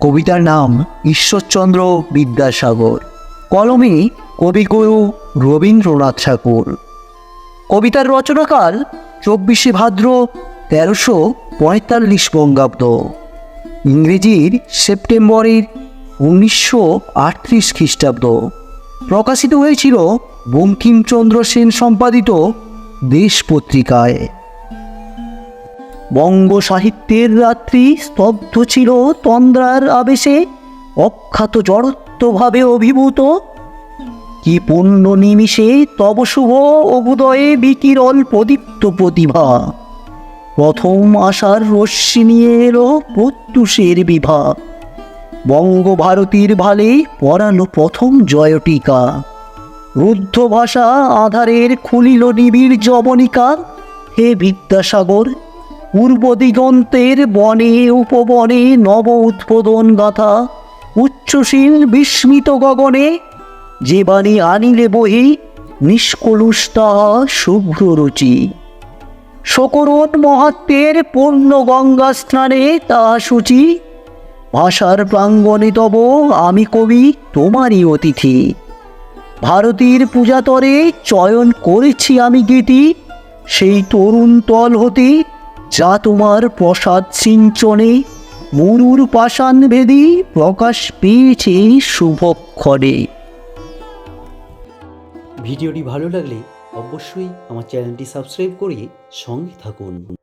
কবিতার নাম ঈশ্বরচন্দ্র বিদ্যাসাগর। কলমে কবিগুরু রবীন্দ্রনাথ ঠাকুর। কবিতার রচনাকাল চব্বিশে ভাদ্র তেরোশো পঁয়তাল্লিশ বঙ্গাব্দ। ইংরেজির সেপ্টেম্বরের উনিশশো আটত্রিশ খ্রিস্টাব্দ। প্রকাশিত হয়েছিল বঙ্কিমচন্দ্র সেন সম্পাদিত দেশ পত্রিকায়। বঙ্গ সাহিত্যের রাত্রি স্তব্ধ ছিল তন্দ্রার আবেশে, অখ্যাত জড়ত্বভাবে অভিভূত। কি পুণ্য নিমিষে তব শুভ অভুদয়ে বিকিরণ প্রদীপ্ত প্রতিভা। প্রথম আশার রশ্মি নিয়ে এলো প্রত্যুষের বিভা। বঙ্গভারতীর ভালে পরালো প্রথম জয়টিকা। রুদ্ধ ভাষা আধারের খুলিল নিবিড় জবনিকা। হে বিদ্যাসাগর পূর্ব দিগন্তের বনে উপবনে নব উৎপোদন গাথা। উচ্চশীল বিস্মিত গগনে যে বাণী আনিলে বহি নিষ্কলুষ তাহা শুভ্র রুচি শকরণ মহাত্মের পূর্ণ গঙ্গা স্নানে তাহা সূচি ভাষার প্রাঙ্গণে তব আমি কবি, তোমারই অতিথি। ভারতীর পূজাতরে চয়ন করেছি আমি গীতি। সেই তরুণ তল হতে যা তোমার প্রসাদ সিঞ্চনে মরুর পাষাণ ভেদি প্রকাশ পেয়েছে শুভক্ষণে। ভিডিওটি ভালো লাগলে অবশ্যই আমার চ্যানেলটি সাবস্ক্রাইব করে সঙ্গে থাকুন।